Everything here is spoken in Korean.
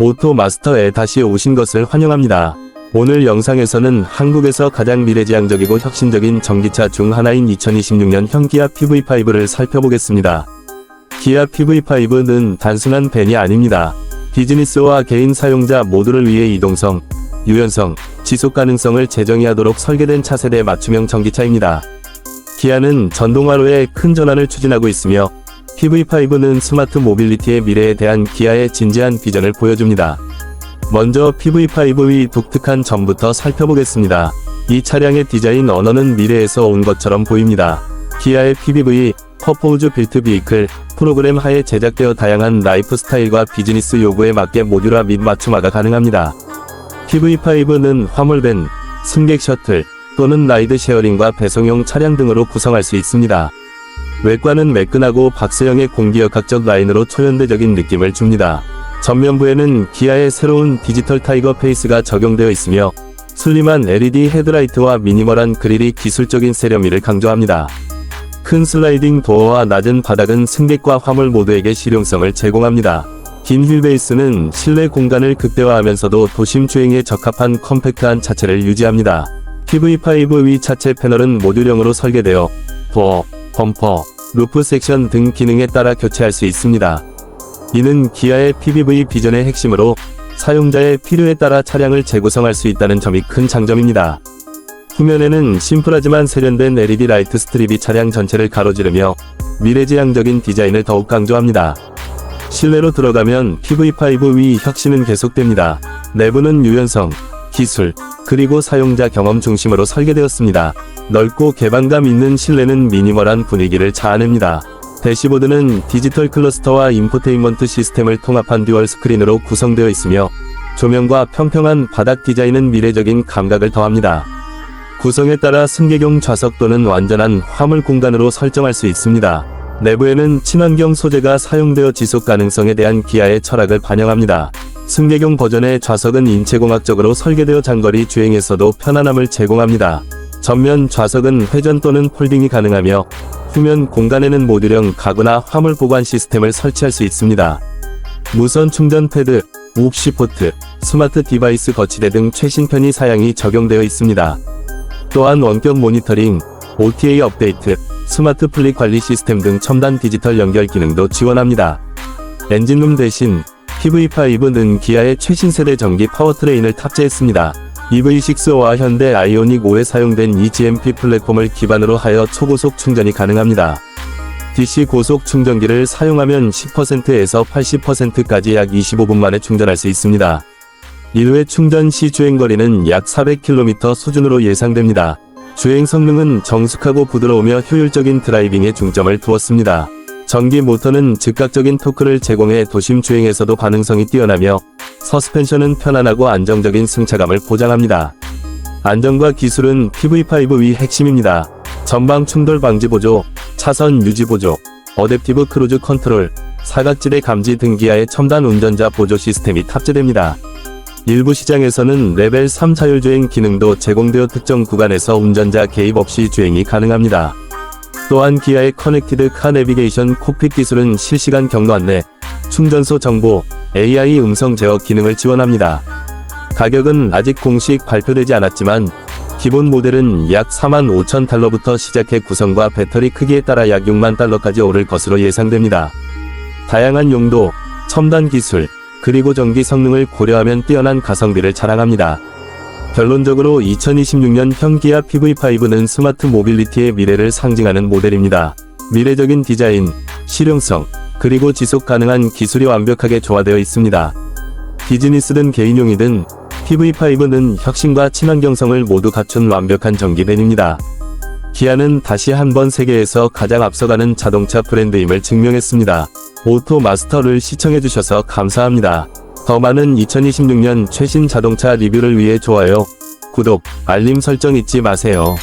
오토 마스터에 다시 오신 것을 환영합니다. 오늘 영상에서는 한국에서 가장 미래지향적이고 혁신적인 전기차 중 하나인 2026년 형 기아 PV5를 살펴보겠습니다. 기아 PV5는 단순한 밴이 아닙니다. 비즈니스와 개인 사용자 모두를 위해 이동성, 유연성, 지속 가능성을 재정의하도록 설계된 차세대 맞춤형 전기차입니다. 기아는 전동화로의 큰 전환을 추진하고 있으며 PV5는 스마트 모빌리티의 미래에 대한 기아의 진지한 비전을 보여줍니다. 먼저 PV5의 독특한 점부터 살펴보겠습니다. 이 차량의 디자인 언어는 미래에서 온 것처럼 보입니다. 기아의 PBV, 퍼포즈 빌트 비이클, 프로그램 하에 제작되어 다양한 라이프 스타일과 비즈니스 요구에 맞게 모듈화 및 맞춤화가 가능합니다. PV5는 화물밴, 승객 셔틀, 또는 라이드 쉐어링과 배송용 차량 등으로 구성할 수 있습니다. 외관은 매끈하고 박스형의 공기역학적 라인으로 초현대적인 느낌을 줍니다. 전면부에는 기아의 새로운 디지털 타이거 페이스가 적용되어 있으며 슬림한 LED 헤드라이트와 미니멀한 그릴이 기술적인 세련미를 강조합니다. 큰 슬라이딩 도어와 낮은 바닥은 승객과 화물 모두에게 실용성을 제공합니다. 긴 휠베이스는 실내 공간을 극대화하면서도 도심 주행에 적합한 컴팩트한 차체를 유지합니다. PV5 위 차체 패널은 모듈형으로 설계되어 도어, 범퍼, 루프 섹션 등 기능에 따라 교체할 수 있습니다. 이는 기아의 PBV 비전의 핵심으로 사용자의 필요에 따라 차량을 재구성할 수 있다는 점이 큰 장점입니다. 후면에는 심플하지만 세련된 LED 라이트 스트립이 차량 전체를 가로지르며 미래지향적인 디자인을 더욱 강조합니다. 실내로 들어가면 PV5 위 혁신은 계속됩니다. 내부는 유연성, 기술, 그리고 사용자 경험 중심으로 설계되었습니다. 넓고 개방감 있는 실내는 미니멀한 분위기를 자아냅니다. 대시보드는 디지털 클러스터와 인포테인먼트 시스템을 통합한 듀얼 스크린으로 구성되어 있으며 조명과 평평한 바닥 디자인은 미래적인 감각을 더합니다. 구성에 따라 승객용 좌석 또는 완전한 화물 공간으로 설정할 수 있습니다. 내부에는 친환경 소재가 사용되어 지속 가능성에 대한 기아의 철학을 반영합니다. 승객용 버전의 좌석은 인체공학적으로 설계되어 장거리 주행에서도 편안함을 제공합니다. 전면 좌석은 회전 또는 폴딩이 가능하며 후면 공간에는 모듈형 가구나 화물 보관 시스템을 설치할 수 있습니다. 무선 충전 패드, 옵시 포트, 스마트 디바이스 거치대 등 최신 편의 사양이 적용되어 있습니다. 또한 원격 모니터링, OTA 업데이트, 스마트 플릿 관리 시스템 등 첨단 디지털 연결 기능도 지원합니다. 엔진룸 대신 PV5는 기아의 최신 세대 전기 파워트레인을 탑재했습니다. EV6와 현대 아이오닉 5에 사용된 eGMP 플랫폼을 기반으로 하여 초고속 충전이 가능합니다. DC 고속 충전기를 사용하면 10%에서 80%까지 약 25분 만에 충전할 수 있습니다. 1회 충전 시 주행거리는 약 400km 수준으로 예상됩니다. 주행 성능은 정숙하고 부드러우며 효율적인 드라이빙에 중점을 두었습니다. 전기 모터는 즉각적인 토크를 제공해 도심 주행에서도 반응성이 뛰어나며 서스펜션은 편안하고 안정적인 승차감을 보장합니다. 안전과 기술은 PV5 위 핵심입니다. 전방 충돌 방지 보조, 차선 유지 보조, 어댑티브 크루즈 컨트롤, 사각지대 감지 등 기아의 첨단 운전자 보조 시스템이 탑재됩니다. 일부 시장에서는 레벨 3 자율주행 기능도 제공되어 특정 구간에서 운전자 개입 없이 주행이 가능합니다. 또한 기아의 커넥티드 카 내비게이션 콕핏 기술은 실시간 경로 안내, 충전소 정보, AI 음성 제어 기능을 지원합니다. 가격은 아직 공식 발표되지 않았지만 기본 모델은 약 4만 5천 달러부터 시작해 구성과 배터리 크기에 따라 약 6만 달러까지 오를 것으로 예상됩니다. 다양한 용도, 첨단 기술, 그리고 전기 성능을 고려하면 뛰어난 가성비를 자랑합니다. 결론적으로 2026년 현기아 PV5는 스마트 모빌리티의 미래를 상징하는 모델입니다. 미래적인 디자인, 실용성, 그리고 지속 가능한 기술이 완벽하게 조화되어 있습니다. 비즈니스든 개인용이든 PV5는 혁신과 친환경성을 모두 갖춘 완벽한 전기밴입니다. 기아는 다시 한번 세계에서 가장 앞서가는 자동차 브랜드임을 증명했습니다. 오토 마스터를 시청해주셔서 감사합니다. 더 많은 2026년 최신 자동차 리뷰를 위해 좋아요, 구독, 알림 설정 잊지 마세요.